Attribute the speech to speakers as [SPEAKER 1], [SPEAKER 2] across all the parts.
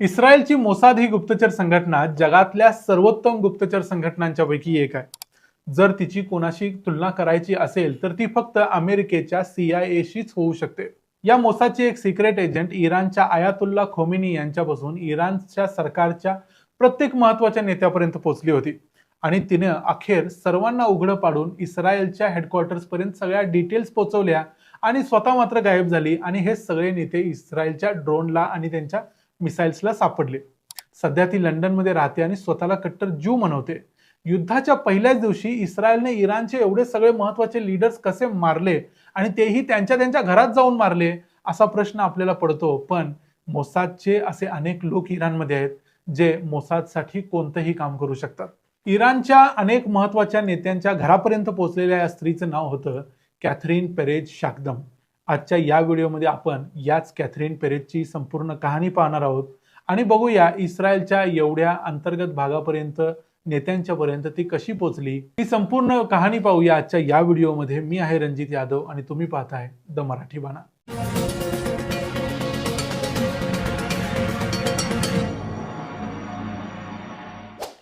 [SPEAKER 1] इस्रायलची Mossad ही गुप्तचर संघटना जगातल्या सर्वोत्तम गुप्तचर संघटनांच्या पैकी एक आहे. जर तिची कोणाशी तुलना करायची असेल तर ती फक्त अमेरिकेच्या सीआयएशीच होऊ शकते. या मोसादची एक सिक्रेट एजंट इराणच्या आयातुल्ला खोमिनी यांच्यापासून इराणच्या सरकारच्या प्रत्येक महत्त्वाच्या नेत्यापर्यंत पोहोचली होती. आणि तिनं अखेर सर्वांना उघडं पाडून इस्रायलच्या हेडक्वार्टर्सपर्यंत सगळ्या डिटेल्स पोहोचवल्या आणि स्वतः मात्र गायब झाली. आणि हे सगळे नेते इस्रायलच्या ड्रोनला आणि त्यांच्या मिसाईल्सला सापडले. सध्या ती लंडनमध्ये राहते आणि स्वतःला कट्टर ज्यू म्हणवते युद्धाच्या पहिल्याच दिवशी इस्रायलने इराणचे एवढे सगळे महत्त्वाचे लीडर्स कसे मारले आणि तेही त्यांच्या त्यांच्या घरात जाऊन मारले असा प्रश्न आपल्याला पडतो. पण मोसादचे असे अनेक लोक इराणमध्ये आहेत जे मोसादसाठी कोणतंही काम करू शकतात. इराणच्या अनेक महत्त्वाच्या नेत्यांच्या घरापर्यंत पोहोचलेल्या या स्त्रीचं नाव होतं कॅथरीन पेरेज शाकदम. आजच्या या व्हिडिओमध्ये आपण याच कॅथरीन पेरेजची संपूर्ण कहाणी पाहणार आहोत. आणि बघूया इस्रायलच्या एवढ्या अंतर्गत भागापर्यंत नेत्यांच्या पर्यंत ती कशी पोचली ही संपूर्ण कहाणी पाहूया आजच्या या व्हिडिओमध्ये. मी आहे रणजित यादव आणि तुम्ही पाहताय द मराठी बाणा.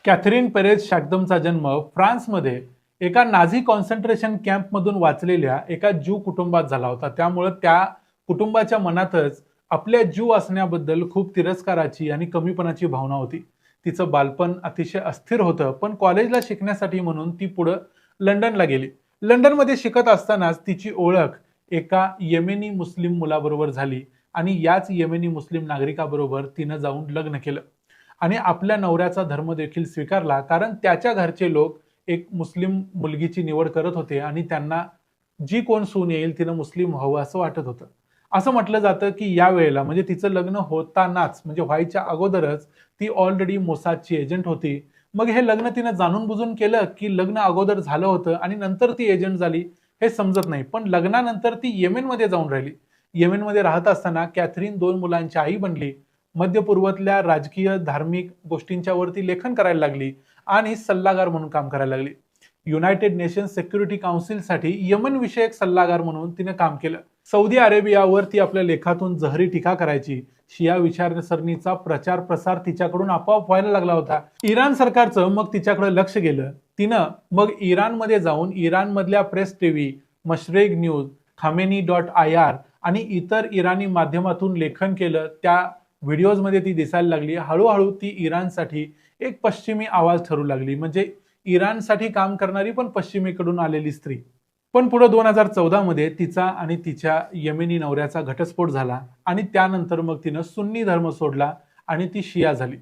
[SPEAKER 1] कॅथरीन पेरेज शाकदमचा जन्म फ्रान्समध्ये एका नाझी कॉन्सन्ट्रेशन कॅम्पमधून वाचलेल्या एका ज्यू कुटुंबात झाला होता. त्यामुळं त्या कुटुंबाच्या मनातच आपल्या ज्यू असण्याबद्दल खूप तिरस्काराची आणि कमीपणाची भावना होती. तिचं बालपण अतिशय अस्थिर होतं पण कॉलेजला शिकण्यासाठी म्हणून ती पुढं लंडनला गेली. लंडनमध्ये शिकत असतानाच तिची ओळख एका येमेनी मुस्लिम मुलाबरोबर झाली आणि याच येमेनी मुस्लिम नागरिकाबरोबर तिनं जाऊन लग्न केलं. आणि आपल्या नवऱ्याचा धर्म देखील स्वीकारला कारण त्याच्या घरचे लोक एक मुस्लिम मुलगीची निवड करत होते आणि त्यांना जी कोण सून येईल तिनं मुस्लिम व्हावं असं वाटत होतं. असं म्हटलं जातं की या वेळेला म्हणजे तिचं लग्न होतानाच म्हणजे व्हायच्या अगोदरच ती ऑलरेडी मोसादची एजंट होती. मग हे लग्न तिनं जाणून बुजून केलं की लग्न अगोदर झालं होतं आणि नंतर ती एजंट झाली हे समजत नाही. पण लग्नानंतर ती येमेनमध्ये जाऊन राहिली. येमेनमध्ये राहत असताना कॅथरीन दोन मुलांची आई बनली. मध्य पूर्वातल्या राजकीय धार्मिक गोष्टींच्या वरती लेखन करायला लागली आणि सल्लागार म्हणून काम करायला लागली. युनायटेड नेशन सेक्युरिटी काउन्सिलसाठी यमन विषयक सल्लागार म्हणून तिने काम केलं. सौदी अरेबियावर ती आपल्या लेखातून जहरी टीका करायची. शिया विचारसरणीचा प्रचार प्रसार तिच्याकडून आपोआप व्हायला लागला होता. इराण सरकारचं मग तिच्याकडे लक्ष गेलं. तिनं मग इराणमध्ये जाऊन इराणमधल्या press TV Mashregh news Khamenei dot I R आणि इतर इराणी माध्यमातून लेखन केलं. त्या व्हिडिओजमध्ये ती दिसायला लागली. हळूहळू ती इराणसाठी एक पश्चिमी आवाज ठरू लागली. म्हणजे इराणसाठी काम करणारी पण पश्चिमेकडून आलेली स्त्री. पण पुढे दोन हजार चौदामध्ये तिचा आणि तिच्या यमिनी नवऱ्याचा घटस्फोट झाला आणि त्यानंतर मग तिनं सुन्नी धर्म सोडला आणि ती शिया झाली.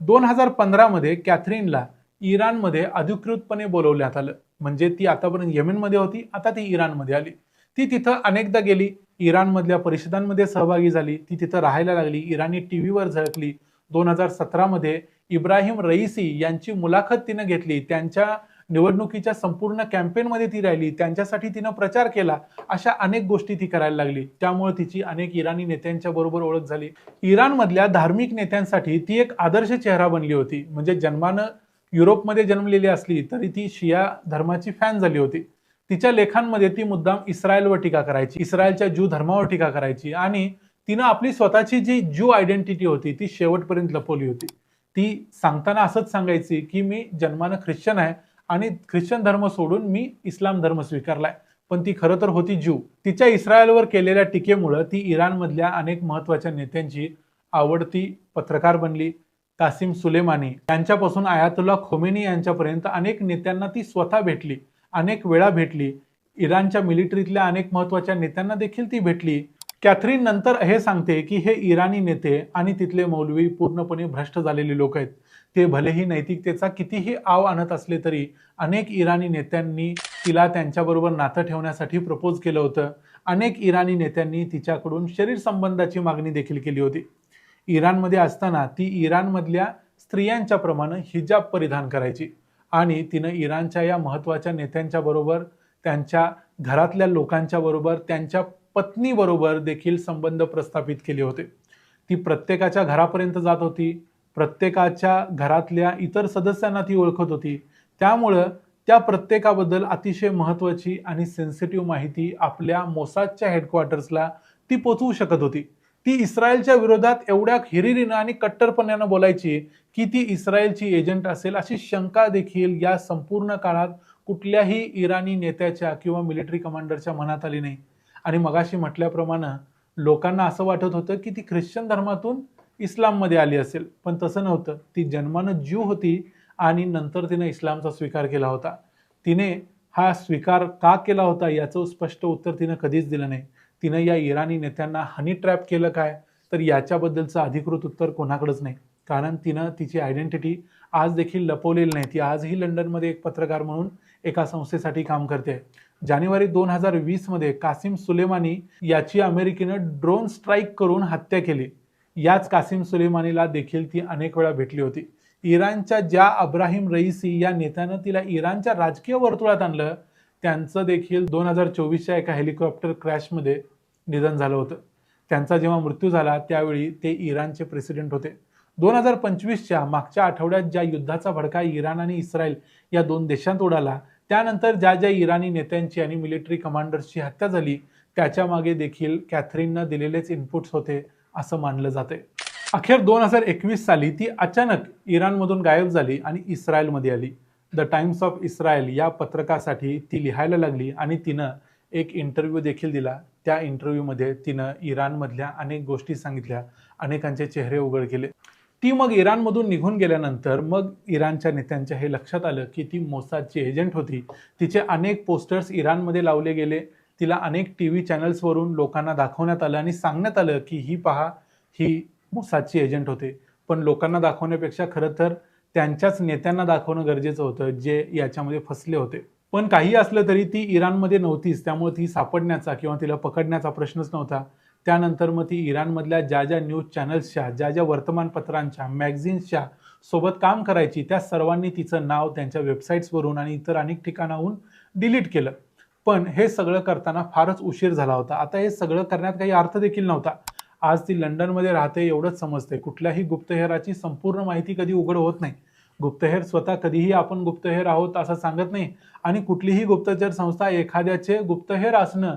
[SPEAKER 1] दोन हजार पंधरामध्ये कॅथरीनला इराणमध्ये अधिकृतपणे बोलवण्यात आलं. म्हणजे ती आतापर्यंत यमिनमध्ये होती आता ती इराणमध्ये आली. ती तिथं अनेकदा गेली. इराणमधल्या परिषदांमध्ये सहभागी झाली. ती तिथं राहायला लागली. इराणी टी व्हीवर झळकली. दोन हजार सतरामध्ये इब्राहिम रईसी यांची मुलाखत तिनं घेतली. त्यांच्या निवडणुकीच्या संपूर्ण कॅम्पेनमध्ये ती राहिली. त्यांच्यासाठी तिनं प्रचार केला. अशा अनेक गोष्टी ती करायला लागली. त्यामुळे तिची अनेक इराणी नेत्यांच्या बरोबर ओळख झाली. इराणमधल्या धार्मिक नेत्यांसाठी ती एक आदर्श चेहरा बनली होती. म्हणजे जन्मानं युरोपमध्ये जन्मलेली असली तरी ती शिया धर्माची फॅन झाली होती. तिच्या लेखांमध्ये ती मुद्दाम इस्रायलवर टीका करायची इस्रायलच्या ज्यू धर्मावर टीका करायची आणि तिनं आपली स्वतःची जी ज्यू आयडेंटिटी होती ती शेवटपर्यंत लपवली होती. ती सांगताना असंच सांगायची की मी जन्मानं ख्रिश्चन आहे आणि ख्रिश्चन धर्म सोडून मी इस्लाम धर्म स्वीकारलाय. पण ती खरं तर होती ज्यू. तिच्या इस्रायलवर केलेल्या टीकेमुळं ती इराणमधल्या अनेक महत्त्वाच्या नेत्यांची आवडती पत्रकार बनली. कासिम सुलेमानी यांच्यापासून आयातुल्ला खोमेनी यांच्यापर्यंत अनेक नेत्यांना ती स्वतः भेटली. अनेक वेळा भेटली. इराणच्या मिलिटरीतल्या अनेक महत्त्वाच्या नेत्यांना देखील ती भेटली. कॅथरीन नंतर हे सांगते की हे इराणी नेते आणि तिथले मौलवी पूर्णपणे भ्रष्ट झालेले लोक आहेत. ते भलेही नैतिकतेचा कितीही आव आणत असले तरी अनेक इराणी नेत्यांनी तिला त्यांच्याबरोबर नातं ठेवण्यासाठी प्रपोज केलं होतं. अनेक इराणी नेत्यांनी तिच्याकडून शरीर संबंधाची मागणी देखील केली होती. इराणमध्ये असताना ती इराणमधल्या स्त्रियांच्या प्रमाणे हिजाब परिधान करायची. आणि तिनं इराणच्या या महत्त्वाच्या नेत्यांच्या बरोबर त्यांच्या घरातल्या लोकांच्या बरोबर त्यांच्या पत्नीबरोबर देखील संबंध प्रस्थापित केले होते. ती प्रत्येकाच्या घरापर्यंत जात होती प्रत्येकाच्या घरातल्या इतर सदस्यांना ती ओळखत होती. त्यामुळं त्या प्रत्येकाबद्दल अतिशय महत्त्वाची आणि सेन्सिटिव्ह माहिती आपल्या मोसादच्या हेडक्वार्टर्सला ती पोचवू शकत होती. ती इस्रायलच्या विरोधात एवढ्या हिरिरीनं आणि कट्टरपणानं बोलायची की ती इस्रायलची एजंट असेल अशी शंका देखील या संपूर्ण काळात कुठल्याही इराणी नेत्याच्या किंवा मिलिटरी कमांडरच्या मनात आली नाही. आणि मगाशी म्हटल्याप्रमाणे लोकांना असं वाटत होतं की ती ख्रिश्चन धर्मातून इस्लाममध्ये आली असेल पण तसं नव्हतं. ती जन्मानं ज्यू होती आणि नंतर तिने इस्लामचा स्वीकार केला होता. तिने हा स्वीकार का केला होता याचं स्पष्ट उत्तर तिनं कधीच दिलं नाही. तिनं या इराणी नेत्यांना हनी ट्रॅप केलं काय? तर याच्याबद्दलचं अधिकृत उत्तर कोणाकडेच नाही. कारण तिनं तिची आयडेंटिटी आज देखील लपवलेली नाही. ती आजही लंडनमध्ये एक पत्रकार म्हणून एका संस्थेसाठी काम करते. जानेवारी दोन हजार वीसमध्ये कासिम सुलेमानी याची अमेरिकेनं ड्रोन स्ट्राईक करून हत्या केली. याच कासिम सुलेमानीला देखील ती अनेक वेळा भेटली होती. इराणच्या ज्या अब्राहिम रईसी या नेत्यानं तिला इराणच्या राजकीय वर्तुळात आणलं त्यांचं देखील दोन हजार चोवीसच्या एका हेलिकॉप्टर क्रॅशमध्ये निधन झालं होतं. त्यांचा जेव्हा मृत्यू झाला त्यावेळी ते इराणचे प्रेसिडेंट होते. दोन हजार पंचवीसच्या मागच्या आठवड्यात ज्या युद्धाचा भडका इराण आणि इस्रायल या दोन देशांत उडाला त्यानंतर ज्या ज्या इराणी नेत्यांची आणि मिलिटरी कमांडर्सची हत्या झाली त्याच्यामागे देखील कॅथरीननं दिलेलेच इनपुट्स होते असं मानलं जाते अखेर दोन हजार एकवीस साली ती अचानक इराणमधून गायब झाली आणि इस्रायलमध्ये आली. द टाइम्स ऑफ इस्रायल या पत्रकासाठी ती लिहायला लागली आणि तिनं एक इंटरव्ह्यू देखील दिला. त्या इंटरव्ह्यूमध्ये तिनं इराणमधल्या अनेक गोष्टी सांगितल्या. अनेकांचे चेहरे उघड केले. ती मग इराणमधून निघून गेल्यानंतर मग इराणच्या नेत्यांच्या हे लक्षात आलं की ती मोसादची एजंट होती. तिचे अनेक पोस्टर्स इराणमध्ये लावले गेले. तिला अनेक टी व्ही चॅनल्सवरून लोकांना दाखवण्यात आलं आणि सांगण्यात आलं की ही पहा ही मोसादची एजंट होते. पण लोकांना दाखवण्यापेक्षा खरं तर त्यांच्याच नेत्यांना दाखवणं गरजेचं होतं जे याच्यामध्ये फसले होते. पण काही असलं तरी ती इराणमध्ये नव्हतीच. त्यामुळे ती सापडण्याचा किंवा तिला पकडण्याचा प्रश्नच नव्हता. त्यानंतर मग ती इराणमधल्या ज्या ज्या न्यूज चॅनल्सच्या ज्या ज्या वर्तमानपत्रांच्या मॅगझिन्सच्या सोबत काम करायची त्या सर्वांनी तिचं नाव त्यांच्या वेबसाईट्सवरून आणि इतर अनेक ठिकाणाहून डिलीट केलं. पण हे सगळं करताना फारच उशीर झाला होता. आता हे सगळं करण्यात काही अर्थ देखील नव्हता. आज ती लंडनमध्ये राहते एवढंच समजते. कुठल्याही गुप्तहेराची संपूर्ण माहिती कधी उघड होत नाही. गुप्तहेर स्वतः कधीही आपण गुप्तहेर आहोत असं सांगत नाही आणि कुठलीही गुप्तचर संस्था एखाद्याचे गुप्तहेर असणं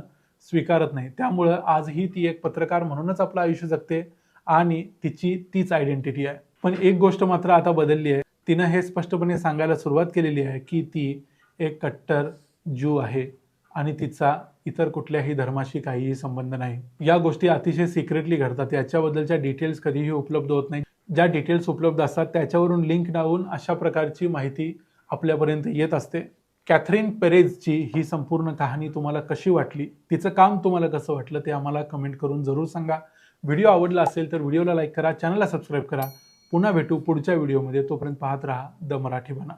[SPEAKER 1] स्वीकारत नाही. त्यामुळं आजही ती एक पत्रकार म्हणूनच आपलं आयुष्य जगते आणि तिची तीच आयडेंटिटी आहे. पण एक गोष्ट मात्र आता बदलली आहे. तिनं हे स्पष्टपणे सांगायला सुरुवात केलेली आहे की ती एक कट्टर ज्यू आहे. आणि तिचा इतर कुठल्याही धर्माशी काहीही संबंध नाही. या गोष्टी अतिशय सिक्रेटली घडतात. याच्याबद्दलच्या डिटेल्स कधीही उपलब्ध होत नाही ज्या डिटेल्स उपलब्ध असतात त्याच्यावरून लिंक लावून अशा प्रकारची माहिती आपल्यापर्यंत येत असते. कॅथरीन पेरेजची ही संपूर्ण कहाणी तुम्हाला कशी वाटली? तिचं काम तुम्हाला कसं वाटलं ते आम्हाला कमेंट करून जरूर सांगा. व्हिडिओ आवडला असेल तर व्हिडिओला लाईक करा. चॅनलला सबस्क्राईब करा. पुन्हा भेटू पुढच्या व्हिडिओमध्ये तोपर्यंत पाहत राहा. द मराठी बना.